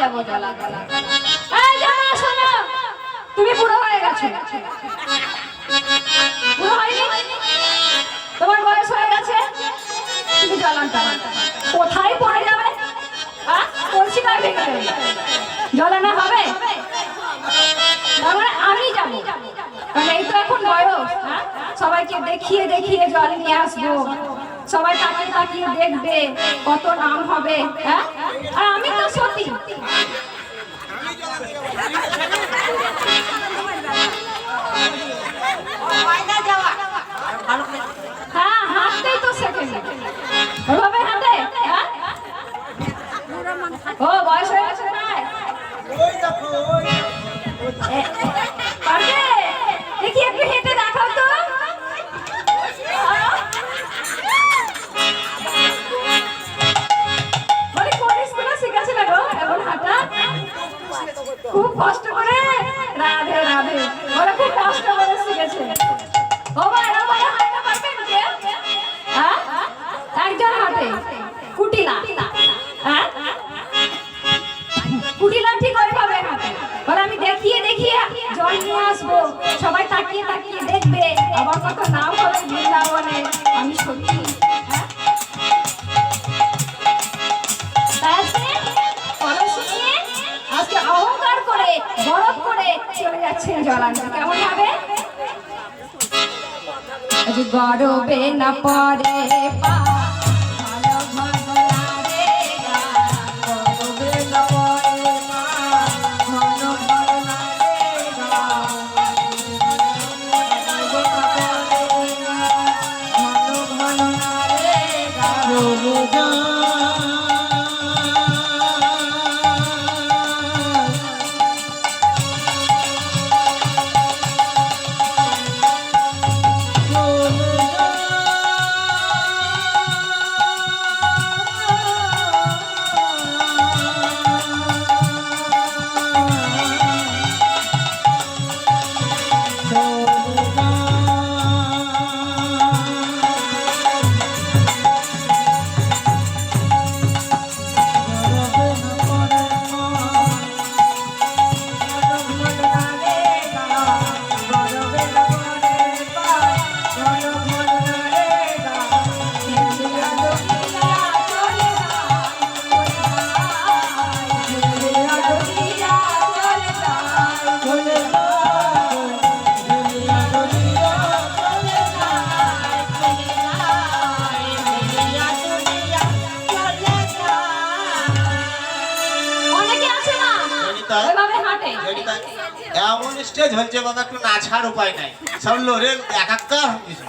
যাব, জলা। শোনো। তুমি বুড়ো হয়ে গেছো। তোমার বয়স হয়ে গেছে? তুমি টানান কোথায় পড়ে যাবে? বলছি কার ভেতরে? জলানো হবে? আমি যাব। কারণ এই তো এখন বয়স হ্যাঁ? সবাইকে দেখিয়ে দেখিয়ে জল নিয়ে আসব। সবাই তাকিয়ে তাকিয়ে দেখবে কত নাম হবে হ্যাঁ? আর আমি তো সত্যি হ্যাঁ হাঁটতেই তো সেকেন্ড ওভাবে হাঁটে হ্যাঁ? ও বয়স হয়ে গেছে না খুব কষ্ট করে। রাধে রাধে। ওরা খুব কষ্ট করে শিখেছে। ও মা চলে যাচ্ছেন জলান্ত কেমন হবে? গরবে না পরে। পা হাঁটে। এমন স্টেজ হচ্ছে বাবা একটু নাছার উপায় নাই। সব লোরে একাকার হয়ে গেছে।